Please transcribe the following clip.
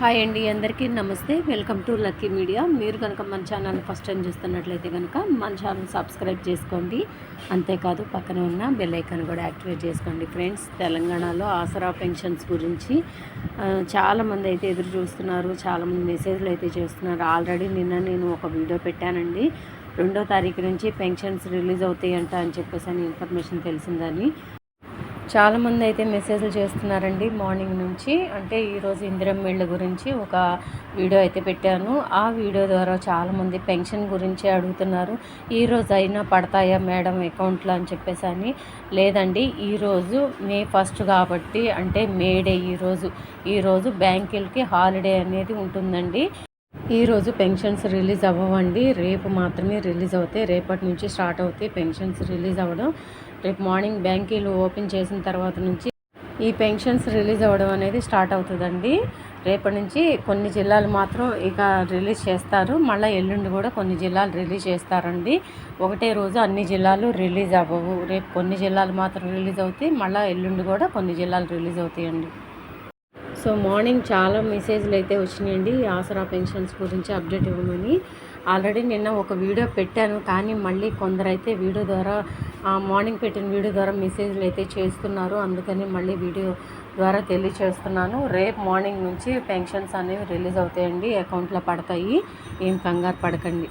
Hi అండి అందరికీ నమస్తే. Welcome to Lucky Media. మీరు కనుక మన ఛానల్ ఫస్ట్ టైం చూస్తున్నట్లయితే కనుక మన ఛానల్ సబ్స్క్రైబ్ చేసుకోండి. అంతేకాదు పక్కన ఉన్న బెల్ ఐకాన్ కూడా యాక్టివేట్ చేసుకోండి. ఫ్రెండ్స్ తెలంగాణలో ఆసరా పెన్షన్స్ గురించి చాలామంది అయితే ఎదురు చూస్తున్నారు. చాలామంది మెసేజ్లు అయితే చేస్తున్నారు. ఆల్రెడీ నిన్న నేను ఒక వీడియో పెట్టానండి. రెండో తారీఖు నుంచి పెన్షన్స్ రిలీజ్ అవుతాయంట అని చెప్పేసి అని ఇన్ఫర్మేషన్ తెలిసిందని. చాలామంది అయితే మెసేజ్లు చేస్తున్నారండి మార్నింగ్ నుంచి. అంటే ఈరోజు ఇందిరం ఇళ్ళ గురించి ఒక వీడియో అయితే పెట్టాను. ఆ వీడియో ద్వారా చాలామంది పెన్షన్ గురించి అడుగుతున్నారు. ఈ రోజు అయినా పడతాయా మేడం అకౌంట్లో అని చెప్పేసి అని. లేదండి ఈరోజు మే ఫస్ట్ కాబట్టి అంటే మే డే ఈరోజు ఈరోజు బ్యాంకులకి హాలిడే అనేది ఉంటుందండి. ఈరోజు పెన్షన్స్ రిలీజ్ అవ్వవండి. రేపు మాత్రమే రిలీజ్ అవుతాయి. రేపటి నుంచి స్టార్ట్ అవుతాయి పెన్షన్స్ రిలీజ్ అవ్వడం. రేపు మార్నింగ్ బ్యాంకీలు ఓపెన్ చేసిన తర్వాత నుంచి ఈ పెన్షన్స్ రిలీజ్ అవ్వడం అనేది స్టార్ట్ అవుతుందండి. రేపటి నుంచి కొన్ని జిల్లాలు మాత్రం ఇక రిలీజ్ చేస్తారు. మళ్ళీ ఎల్లుండి కూడా కొన్ని జిల్లాలు రిలీజ్ చేస్తారండి. ఒకటే రోజు అన్ని జిల్లాలు రిలీజ్ అవ్వవు. రేపు కొన్ని జిల్లాలు మాత్రం రిలీజ్ అవుతాయి. మళ్ళీ ఎల్లుండి కూడా కొన్ని జిల్లాలు రిలీజ్ అవుతాయండి. సో మార్నింగ్ చాలా మెసేజ్లు అయితే వచ్చినాయండి. ఆసరా పెన్షన్స్ గురించి అప్డేట్ ఇవ్వమని. ఆల్రెడీ నిన్న ఒక వీడియో పెట్టాను కానీ మళ్ళీ కొందరైతే వీడియో ద్వారా ఆ మార్నింగ్ పెట్టిన వీడియో ద్వారా మెసేజ్లు అయితే చేస్తున్నారు. అందుకని మళ్ళీ వీడియో ద్వారా తెలియచేస్తున్నాను. రేపు మార్నింగ్ నుంచి పెన్షన్స్ అనేవి రిలీజ్ అవుతాయండి. అకౌంట్లో పడతాయి. ఏం కంగారు పడకండి.